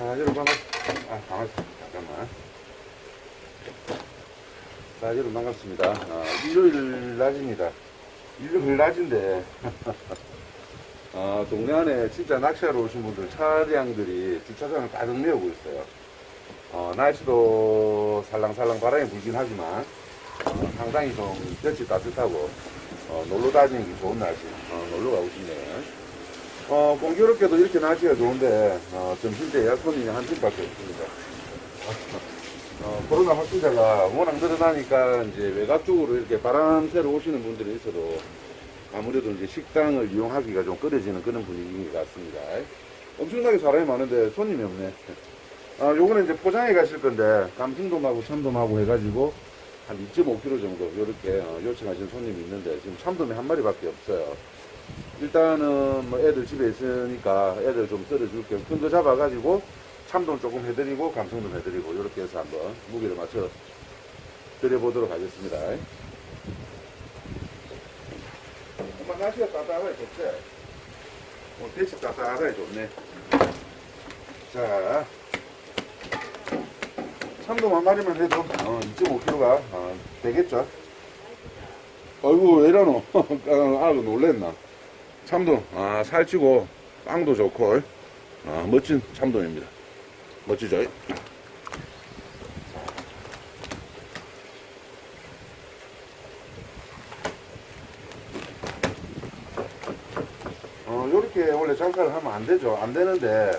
자, 여러분 반갑, 아, 반갑습니다. 잠깐만. 자, 여러분 반갑습니다. 아, 일요일 낮입니다. 일요일 낮인데, 아, 동네 안에 진짜 낚시하러 오신 분들 차량들이 주차장을 가득 메우고 있어요. 어, 날씨도 살랑살랑 바람이 불긴 하지만, 어, 상당히 좀 볕이 따뜻하고, 어, 놀러 다니기 좋은 날씨, 어, 놀러 가고 싶네요. 어, 공교롭게도 이렇게 날씨가 좋은데, 어, 점심때 에어컨이 한 팀밖에 없습니다. 어, 코로나 확진자가 워낙 늘어나니까 이제 외곽 쪽으로 이렇게 바람 쐬러 오시는 분들이 있어도 아무래도 이제 식당을 이용하기가 좀 꺼려지는 그런 분위기인 것 같습니다. 엄청나게 사람이 많은데 손님이 없네. 아, 요거는 이제 포장해 가실 건데, 감성돔하고 참돔하고 해가지고 한 2.5kg 정도, 요렇게 어, 요청하신 손님이 있는데, 지금 참돔이 한 마리밖에 없어요. 일단은 뭐 애들 집에 있으니까 애들 좀 썰어줄게요. 큰거 잡아가지고 참돔 조금 해드리고 감성돔 해드리고 이렇게 해서 한번 무게를 맞춰 드려보도록 하겠습니다. 엄마 날씨가 따뜻하게 좋지? 어, 대체 따뜻하게 좋네. 자, 참돔 한 마리만 해도 어, 2.5kg가 어, 되겠죠? 어이구 왜 이러노? 아 놀랬나? 참돔. 아 살찌고 빵도 좋고. 아 멋진 참돔입니다. 멋지죠? 어 요렇게 원래 장사를 하면 안 되죠. 안 되는데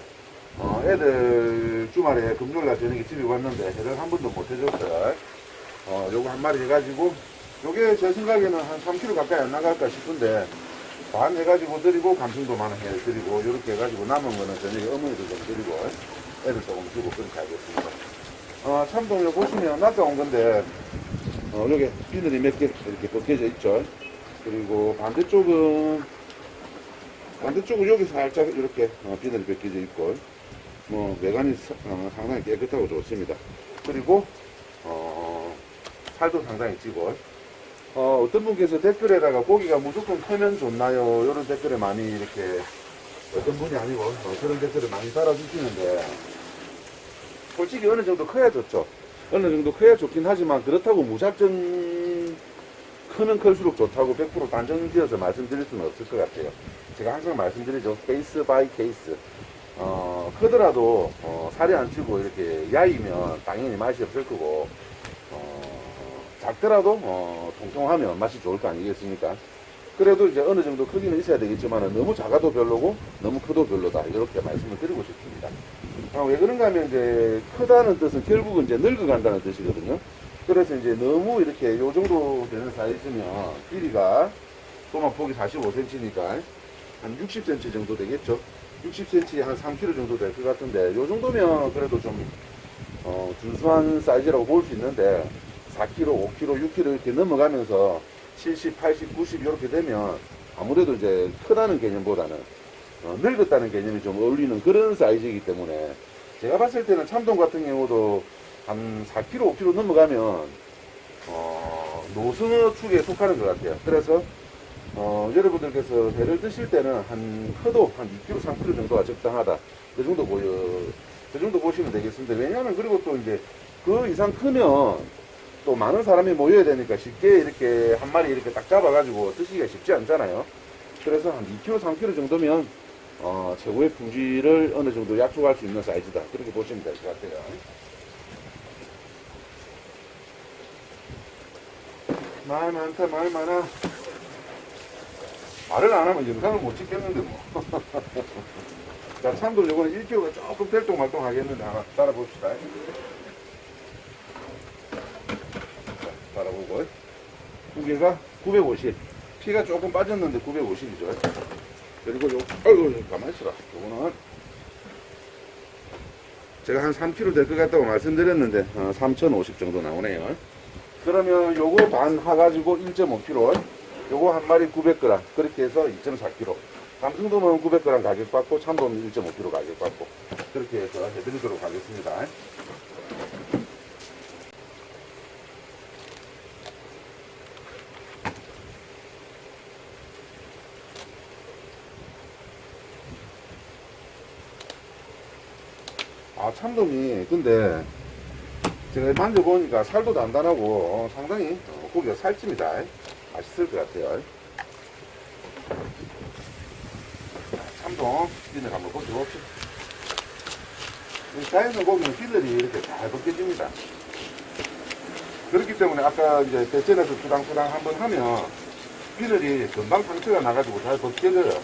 어 애들 주말에 금요일날 저녁에 집에 왔는데 해를 한 번도 못 해줬어요. 어 요거 한 마리 해가지고 요게 제 생각에는 한 3kg 가까이 안 나갈까 싶은데 반 해가지고 드리고 감성도 많아 해드리고 이렇게 해가지고 남은 거는 저녁에 어머니도 좀 드리고 애들 조금 주고 그렇게 하겠습니다. 어, 참돔 보시면 낚아온 건데 어, 여기 비늘이 몇 개 이렇게 벗겨져 있죠. 그리고 반대쪽은 반대쪽은 여기 살짝 이렇게 어, 비늘이 벗겨져 있고 뭐 외관이 사- 어, 상당히 깨끗하고 좋습니다. 그리고 어, 살도 상당히 찌고 어, 어떤 분께서 댓글에다가 고기가 무조건 크면 좋나요? 이런 댓글에 많이 이렇게 어떤 분이 아니고 어, 그런 댓글을 많이 달아주시는데 솔직히 어느 정도 커야 좋죠. 어느 정도 커야 좋긴 하지만 그렇다고 무작정 크면 클수록 좋다고 100% 단정지어서 말씀드릴 수는 없을 것 같아요. 제가 항상 말씀드리죠. 케이스 바이 케이스. 어, 크더라도 어, 살이 안 찌고 이렇게 야이면 당연히 맛이 없을 거고 어, 작더라도 어, 통통하면 맛이 좋을 거 아니겠습니까? 그래도 이제 어느 정도 크기는 있어야 되겠지만 너무 작아도 별로고 너무 커도 별로다 이렇게 말씀을 드리고 싶습니다. 아, 왜 그런가 하면 이제 크다는 뜻은 결국은 이제 늙어간다는 뜻이거든요. 그래서 이제 너무 이렇게 요 정도 되는 사이즈면 길이가 또만 폭이 45cm니까 한 60cm 정도 되겠죠. 60cm 한 3kg 정도 될 것 같은데 요 정도면 그래도 좀 어, 준수한 사이즈라고 볼 수 있는데 4kg, 5kg, 6kg 이렇게 넘어가면서 70, 80, 90 이렇게 되면 아무래도 이제 크다는 개념보다는 어, 늙었다는 개념이 좀 어울리는 그런 사이즈이기 때문에 제가 봤을 때는 참돔 같은 경우도 한 4kg, 5kg 넘어가면 어, 노승어 축에 속하는 것 같아요. 그래서 어, 여러분들께서 배를 드실 때는 한 커도 한 2kg, 3kg 정도가 적당하다. 그 정도 보여, 그 정도 보시면 되겠습니다. 왜냐하면 그리고 또 이제 그 이상 크면 또 많은 사람이 모여야 되니까 쉽게 이렇게 한 마리 이렇게 딱 잡아가지고 드시기가 쉽지 않잖아요. 그래서 한 2kg, 3kg 정도면 어, 최고의 품질을 어느 정도 약속할 수 있는 사이즈다. 그렇게 보시면 될 것 같아요. 말 많다, 말 많아. 말을 안 하면 영상을 못 찍겠는데 뭐. 자, 참돔 요거는 1kg가 조금 될동말동 하겠는데 하나 따라 봅시다. 바라보고 무게가 950 피가 조금 빠졌는데 950이죠. 그리고 요 아이고 가만히 있어라. 요거는 제가 한 3kg 될 것 같다고 말씀드렸는데 어, 3050 정도 나오네요. 그러면 요거 반 하가지고 1.5kg 요거 한 마리 900g 그렇게 해서 2.4kg 감성돔은 900g 가격 받고 참돔 1.5kg 가격 받고 그렇게 해서 해드리도록 하겠습니다 참돔이. 근데 제가 만져보니까 살도 단단하고 어, 상당히 어, 고기가 살집니다. 맛있을 것 같아요. 참돔 비늘 한번 벗겨봅시다. 이 자연산 고기는 비늘이 이렇게 잘 벗겨집니다. 그렇기 때문에 아까 이제 대전에서 투당투당 한번 하면 비늘이 금방 상처가 나가지고 잘 벗겨져요.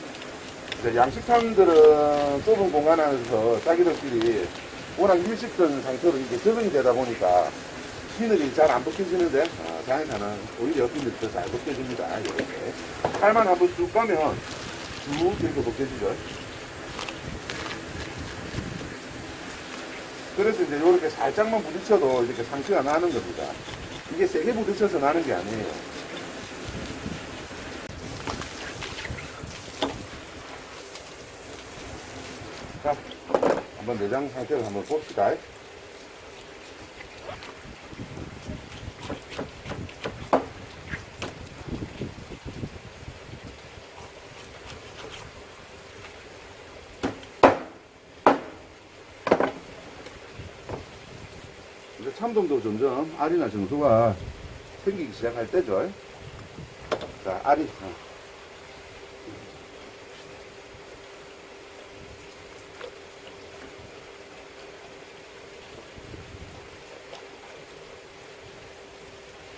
이제 양식장들은 좁은 공간 안에서 자기들끼리 워낙 일식된 상태로 이게 적응이 되다 보니까 비늘이 잘 안 벗겨지는데 어, 자연산은 오히려 비늘이 더잘 벗겨집니다. 이렇게 팔만 한번 쭉 가면 쭉 이렇게 벗겨지죠. 그래서 이제 이렇게 살짝만 부딪혀도 이렇게 상처가 나는 겁니다. 이게 세게 부딪혀서 나는 게 아니에요. 내장 상태를 한번 봅시다. 이제 참돔도 점점 알이나 정수가 생기기 시작할 때죠. 자, 알이. 어.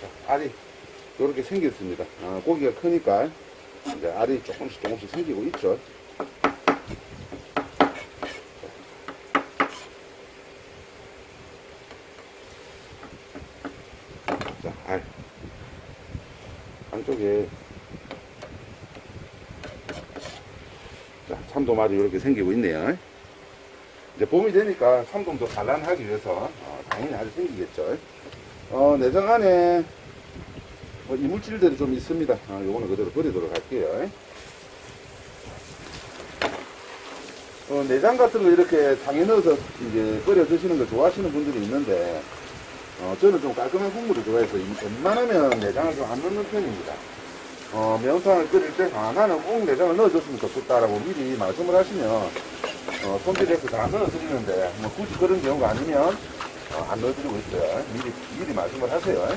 자, 알이 이렇게 생겼습니다. 아, 고기가 크니까 이제 알이 조금씩 조금씩 생기고 있죠. 자, 알. 안쪽에 자, 참돔알이 이렇게 생기고 있네요. 이제 봄이 되니까 참돔도 산란하기 위해서 어, 당연히 알이 생기겠죠. 어, 내장 안에 뭐 이물질들이 좀 있습니다. 아, 요거는 그대로 버리도록 할게요. 어, 내장 같은 거 이렇게 당에 넣어서 이제 끓여 드시는 거 좋아하시는 분들이 있는데, 어, 저는 좀 깔끔한 국물을 좋아해서 이- 웬만하면 내장을 좀 안 넣는 편입니다. 어, 명탕을 끓일 때, 아, 나는 꼭 내장을 넣어줬으면 좋겠다라고 미리 말씀을 하시면, 어, 손질해서 다 넣어드리는데, 뭐 굳이 그런 경우가 아니면, 어, 안 넣어드리고 있어요. 미리, 미리 말씀을 하세요.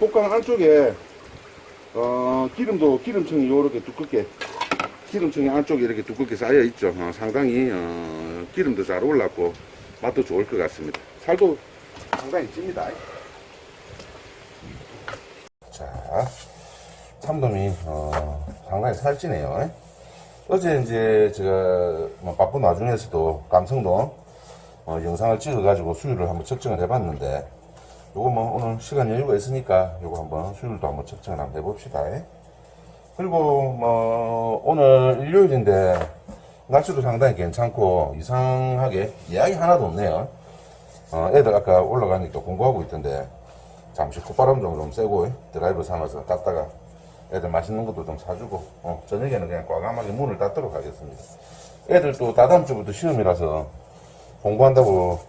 볶강 안쪽에 어, 기름도 기름층이 요렇게 두껍게 기름층이 안쪽에 이렇게 두껍게 쌓여 있죠. 어, 상당히 어, 기름도 잘 올랐고 맛도 좋을 것 같습니다. 살도 상당히 찝니다. 자, 참돔이 어, 상당히 살찌네요. 어제 이제 제가 뭐 바쁜 와중에서도 감성도 어, 영상을 찍어가지고 수율을 한번 측정을 해봤는데 요거 뭐 오늘 시간 여유가 있으니까 요거 한번 수율도 한번 측정을 한번 해봅시다. 그리고 뭐 오늘 일요일인데 날씨도 상당히 괜찮고 이상하게 예약이 하나도 없네요. 어, 애들 아까 올라가니까 공부하고 있던데 잠시 콧바람 좀, 좀 쐬고 드라이브 삼아서 땄다가 애들 맛있는 것도 좀 사주고 어, 저녁에는 그냥 과감하게 문을 닫도록 하겠습니다. 애들 또 다다음 주부터 시험이라서 공부한다고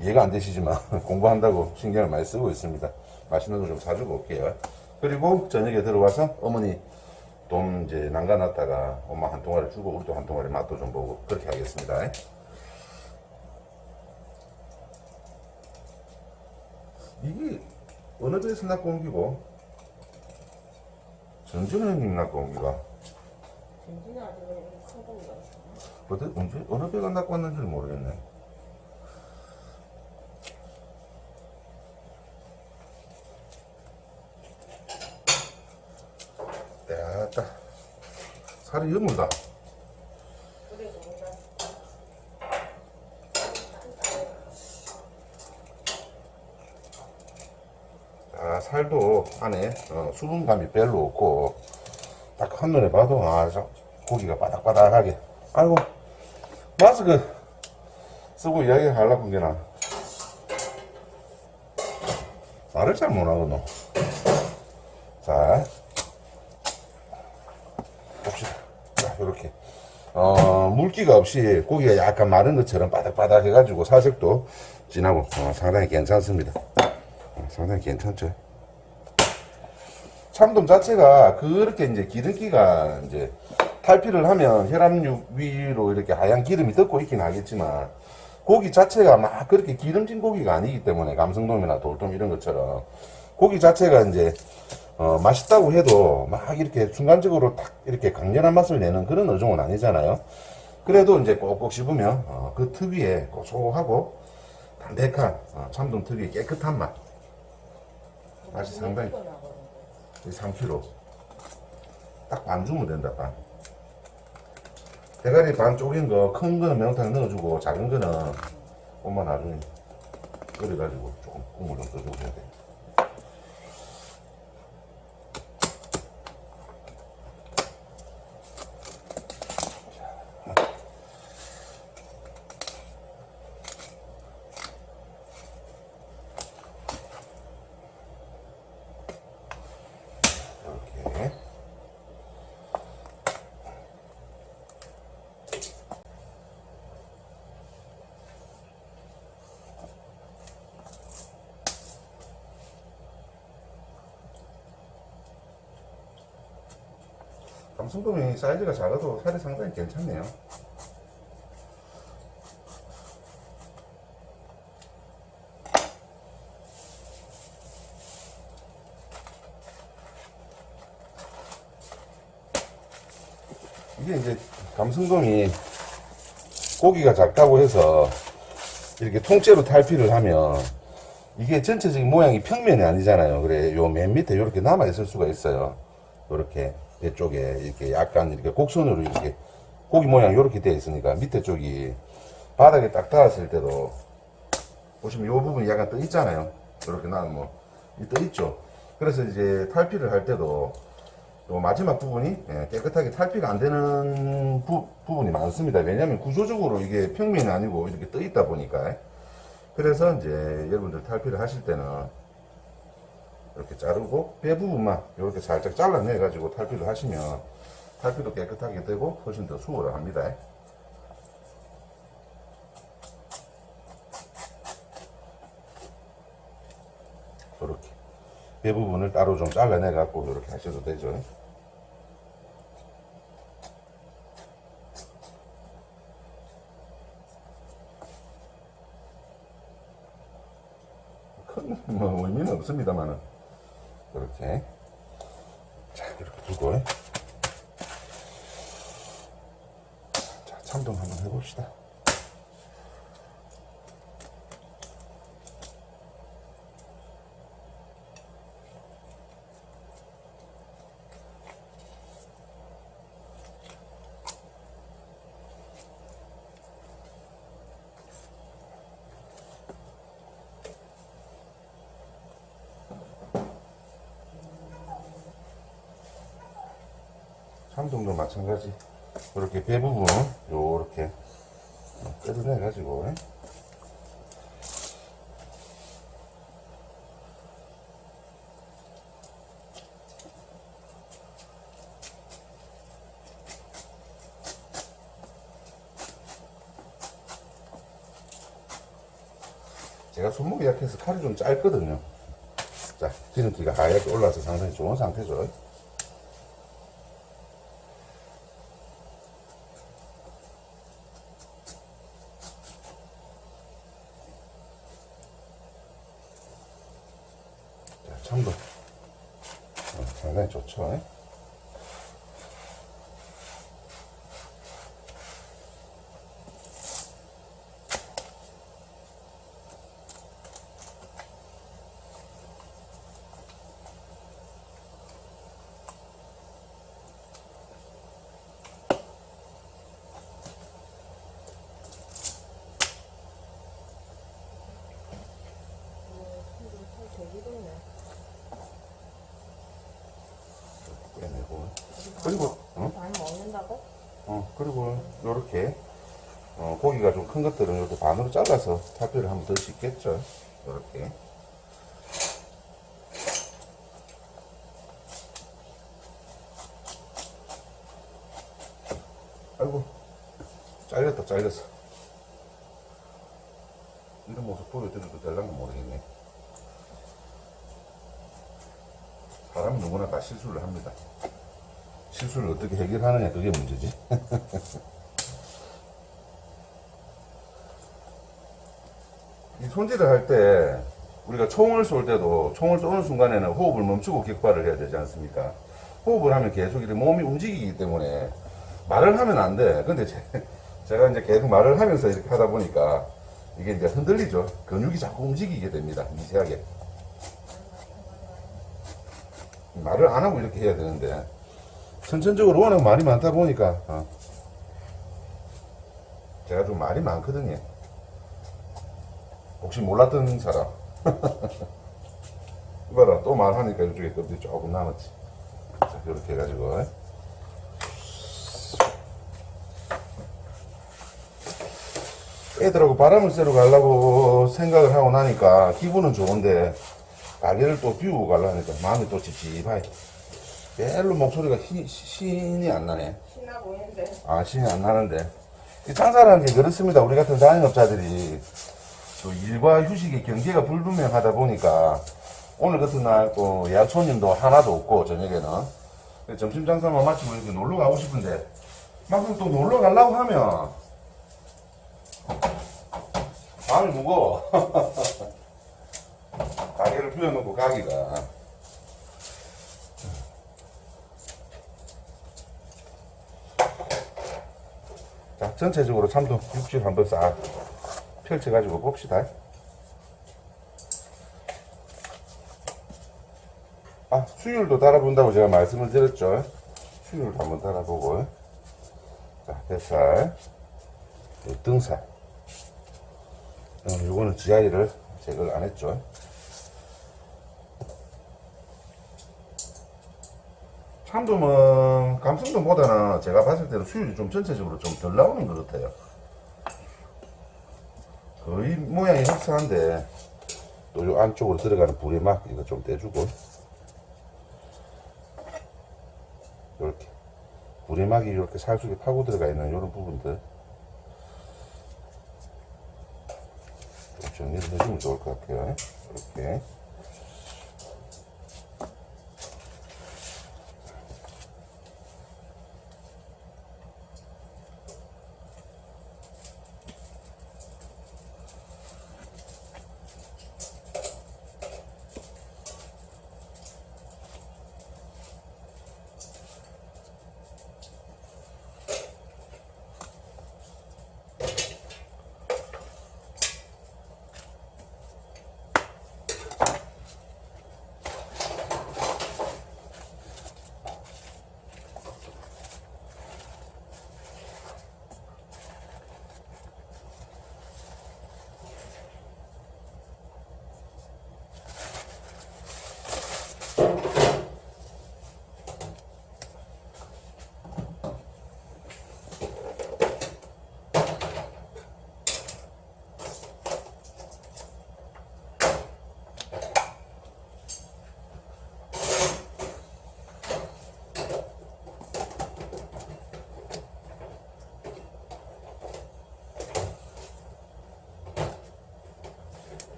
이해가 안 되시지만 공부한다고 신경을 많이 쓰고 있습니다. 맛있는 거 좀 사주고 올게요. 그리고 저녁에 들어와서 어머니 돈 이제 남가놨다가 엄마 한 통화를 주고 우리도 한 통화를 맛도 좀 보고 그렇게 하겠습니다. 이게 어느 배에서 낳고 온 기고 전진호 형님 낳고 온 기가 전진이 아직은 큰 거보다 어디 언제 어느 배가 낳고 왔는지 모르겠네. 됐다. 살이 여물다. 아, 살도 안에 어, 수분감이 별로 없고 딱 한눈에 봐도 아, 저 고기가 바닥바닥하게. 아이고 마스크 쓰고 이야기 하려고 한 게나 말을 잘 못하거든. 자, 봅시다. 자, 이렇게. 어, 물기가 없이 고기가 약간 마른 것처럼 바닥바닥 해가지고 사색도 진하고 어, 상당히 괜찮습니다. 어, 상당히 괜찮죠. 참돔 자체가 그렇게 이제 기름기가 이제 탈피를 하면 혈압육 위로 이렇게 하얀 기름이 덮고 있긴 하겠지만 고기 자체가 막 그렇게 기름진 고기가 아니기 때문에 감성돔이나 돌돔 이런 것처럼 고기 자체가 이제 어, 맛있다고 해도 막 이렇게 순간적으로 딱 이렇게 강렬한 맛을 내는 그런 어종은 아니잖아요. 그래도 이제 꼭꼭 씹으면 어, 그 특유의 고소하고 담백한 어, 참돔 특유의 깨끗한 맛. 맛이 상당히 이거 나거든요. 3kg. 딱 반 주면 된다, 반. 대가리 반 쪼갠 거, 큰 거는 매운탕에 넣어주고, 작은 거는 엄마 나중에 끓여가지고 조금 국물 좀 떠주고 해야 돼. 이렇게. 감성돔이 사이즈가 작아도 살이 상당히 괜찮네요. 이게 이제 감성돔이 고기가 작다고 해서 이렇게 통째로 탈피를 하면 이게 전체적인 모양이 평면이 아니잖아요. 그래 요 맨 밑에 이렇게 남아 있을 수가 있어요. 이렇게 배 쪽에 이렇게 약간 이렇게 곡선으로 이렇게 고기 모양 이렇게 되어 있으니까 밑에 쪽이 바닥에 딱 닿았을 때도 보시면 요 부분이 약간 떠 있잖아요. 이렇게 나는 뭐떠 있죠. 그래서 이제 탈피를 할 때도 요 마지막 부분이 예, 깨끗하게 탈피가 안 되는 부, 부분이 많습니다. 왜냐하면 구조적으로 이게 평면이 아니고 이렇게 떠 있다 보니까 그래서 이제 여러분들 탈피를 하실 때는 이렇게 자르고 배 부분만 이렇게 살짝 잘라내 가지고 탈피를 하시면 탈피도 깨끗하게 되고 훨씬 더 수월합니다. 이렇게 배 부분을 따로 좀 잘라내 갖고 이렇게 하셔도 되죠. 큰 뭐, 의미는 없습니다만은 이렇게 자 이렇게 두고 자 참돔 한번 해봅시다. 참돔도 마찬가지. 이렇게 배 부분 요렇게 뜯어내 가지고 제가 손목이 약해서 칼이 좀 짧거든요. 자, 기름기가 하얗게 올라서 상당히 좋은 상태죠. 자, 참돔. 어, 상당히 좋죠. 제기동네. 빼내고. 그리고, 어? 많이 먹는다고? 어, 그리고 요렇게 어, 고기가 좀 큰 것들은 이렇게 반으로 잘라서 탈피를 하면 더 쉽겠죠. 이렇게. 아이고, 잘렸다, 잘렸어. 이런 모습 보여드려도 될랑가 모르겠네. 사람은 누구나 다 실수를 합니다. 실수를 어떻게 해결하느냐 그게 문제지. 손질을 할 때 우리가 총을 쏠 때도 총을 쏘는 순간에는 호흡을 멈추고 격발을 해야 되지 않습니까? 호흡을 하면 계속 이렇게 몸이 움직이기 때문에 말을 하면 안 돼. 근데 제, 제가 이제 계속 말을 하면서 이렇게 하다 보니까 이게 이제 흔들리죠. 근육이 자꾸 움직이게 됩니다. 미세하게. 말을 안 하고 이렇게 해야 되는데 선천적으로 워낙 말이 많다 보니까 어. 제가 좀 말이 많거든요. 혹시 몰랐던 사람. 이봐라 또 말하니까 이쪽에 껍질이 조금 남았지. 자 이렇게 해가지고. 애들하고 바람을 쐬러 가려고 생각을 하고 나니까 기분은 좋은데 가게를 또 비우고 가려니까 마음이 또 찝찝하게 별로 목소리가 희- 신이 안 나네. 신나 보이는데. 아 신이 안 나는데. 이 장사라는 게 그렇습니다. 우리 같은 자영업자들이 또 일과 휴식의 경계가 불분명하다 보니까 오늘 같은 날 또 예약 손님도 하나도 없고 저녁에는. 점심 장사만 마치고 이렇게 놀러 가고 싶은데 막상 또 놀러 가려고 하면 마음이 무거워 가게를 비워놓고 가기가. 자 전체적으로 참도 육질 한번 싹 펼쳐가지고 봅시다. 아 수율도 달아본다고 제가 말씀을 드렸죠. 수율도 한번 달아보고. 자 뱃살 요 등살. 어, 요거는 GI를 제거를 안 했죠. 참돔은 감성돔보다는 제가 봤을 때는 수율이 좀 전체적으로 좀 덜 나오는 것 같아요. 거의 모양이 흡사한데 또 요 안쪽으로 들어가는 부리막 이거 좀 떼주고 이렇게 부리막이 이렇게 살속에 파고 들어가 있는 이런 부분들 좀 정리를 해주면 좋을 것 같아요. 이렇게.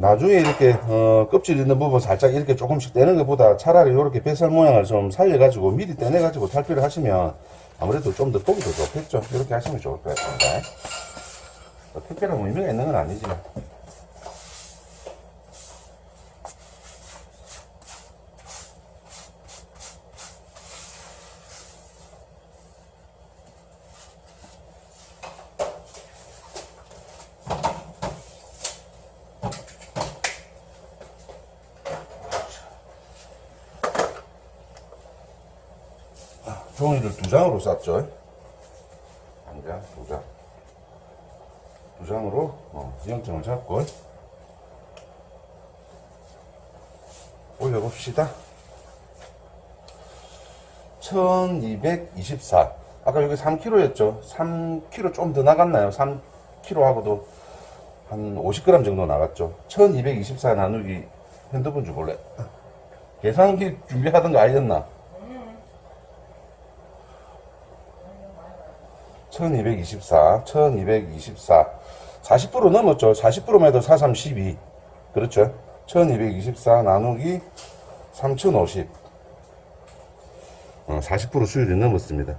나중에 이렇게 어, 껍질 있는 부분 살짝 이렇게 조금씩 떼는 것보다 차라리 이렇게 뱃살 모양을 좀 살려가지고 미리 떼내가지고 탈피를 하시면 아무래도 좀 더 보기 더 좋겠죠. 이렇게 하시면 좋을 것 같습니다. 뭐 특별한 의미가 있는 건 아니지만. 장으로 쌌죠. 한 장, 두 장. 두 장으로 어, 영점을 잡고 올려봅시다. 1224. 아까 여기 3kg였죠. 3kg 좀 더 나갔나요? 3kg하고도 한 50g 정도 나갔죠. 1224 나누기 핸드폰 줘볼래? 계산기 준비하던 거 아니었나? 1224, 1224. 40% 넘었죠. 40%만 해도 4312. 그렇죠. 1224 나누기 3050. 어, 40% 수율이 넘었습니다.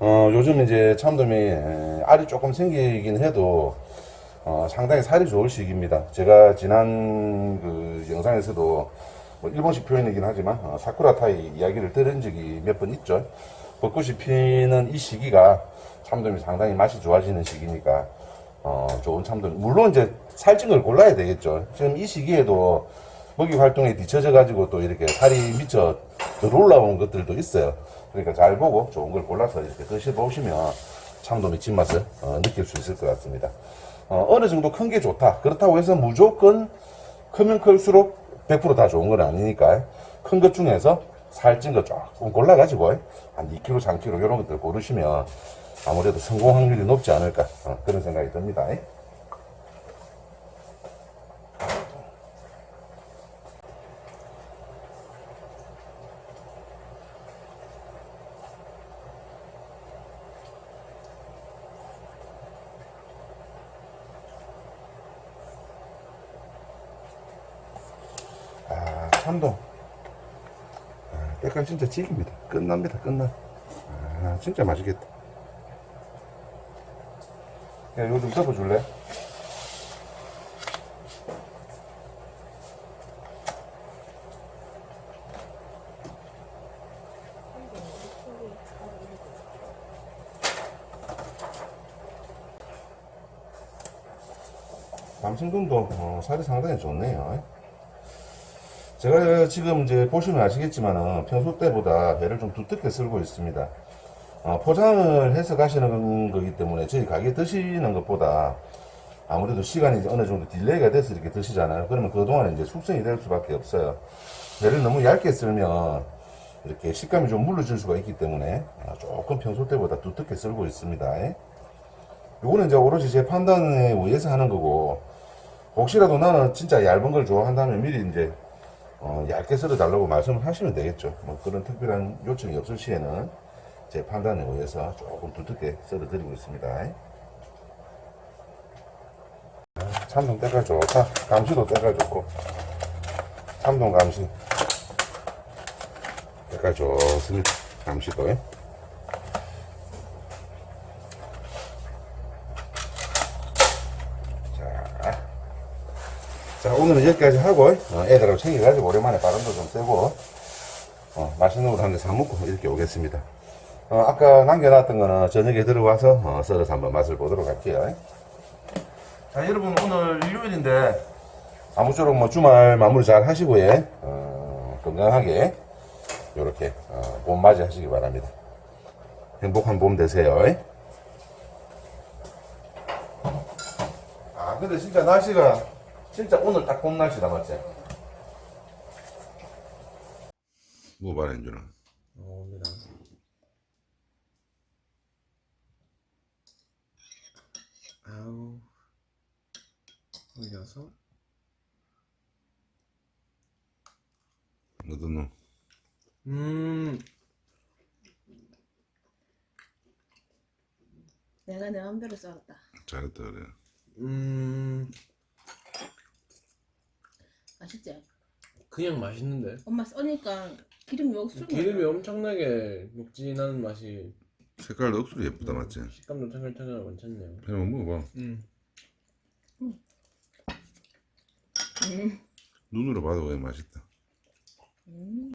어, 요즘 이제 참돔이 에, 알이 조금 생기긴 해도 어, 상당히 살이 좋을 시기입니다. 제가 지난 그 영상에서도 뭐 일본식 표현이긴 하지만 어, 사쿠라 타이 이야기를 들은 적이 몇 번 있죠. 벚꽃이 피는 이 시기가 참돔이 상당히 맛이 좋아지는 시기니까 어, 좋은 참돔. 물론 이제 살찐 걸 골라야 되겠죠. 지금 이 시기에도 먹이 활동에 뒤처져 가지고 또 이렇게 살이 미쳐 덜 올라오는 것들도 있어요. 그러니까 잘 보고 좋은 걸 골라서 이렇게 드셔보시면 참돔의 진맛을 어, 느낄 수 있을 것 같습니다. 어, 느 정도 큰 게 좋다. 그렇다고 해서 무조건 크면 클수록 100%다 좋은 건 아니니까 큰 것 중에서 살찐 거 조금 골라가지고 한 2kg, 3kg 이런 것들 고르시면 아무래도 성공 확률이 높지 않을까 어, 그런 생각이 듭니다. 아, 참돔. 아, 때깔 진짜 찍입니다. 끝납니다. 끝나. 아, 진짜 맛있겠다. 야, 이거 좀 덮어줄래? 남성금도 어, 살이 상당히 좋네요. 제가 지금 이제 보시면 아시겠지만은 평소 때보다 배를 좀 두텁게 쓸고 있습니다. 어, 포장을 해서 가시는 거기 때문에 저희 가게 드시는 것보다 아무래도 시간이 이제 어느 정도 딜레이가 돼서 이렇게 드시잖아요. 그러면 그동안 이제 숙성이 될 수밖에 없어요. 배를 너무 얇게 쓸면 이렇게 식감이 좀 물러질 수가 있기 때문에 아, 조금 평소 때보다 두텁게 썰고 있습니다. 요거는 이제 오로지 제 판단에 의해서 하는 거고 혹시라도 나는 진짜 얇은 걸 좋아한다면 미리 이제 어, 얇게 썰어 달라고 말씀을 하시면 되겠죠. 뭐 그런 특별한 요청이 없을 시에는 제 판단에 의해서 조금 두텁게 썰어 드리고 있습니다. 아, 참돔 때깔 좋다. 감시도 때깔 좋고. 참돔 감시. 때깔 좋습니다. 감시도. 자. 자, 오늘은 여기까지 하고, 어, 애들하고 챙겨가지고 오랜만에 바람도 좀 쐬고, 어, 맛있는 걸한개 사먹고 이렇게 오겠습니다. 어, 아까 남겨놨던 거는 저녁에 들어와서 어, 썰어서 한번 맛을 보도록 할게요. 자, 여러분 오늘 일요일인데 아무쪼록 뭐 주말 마무리 잘 하시고 예, 어, 건강하게 이렇게 어, 봄 맞이 하시기 바랍니다. 행복한 봄 되세요. 아, 근데 진짜 날씨가 진짜 오늘 딱 봄 날씨다 맞지? 뭐 말한 줄은? 옵니다. 아우 올려서 어떤 놈? 음 내가 내 맘대로 썰었다. 잘했다 그래. 음, 맛있지? 그냥 맛있는데 엄마 써니까 기름이 억수로 기름이 많아. 엄청나게 녹진한 맛이 색깔도 억수로 예쁘다 맞지? 식감도 탱글탱글 괜찮네요. 한번 먹어봐. 음. 음. 눈으로 봐도 왜 맛있다. 음.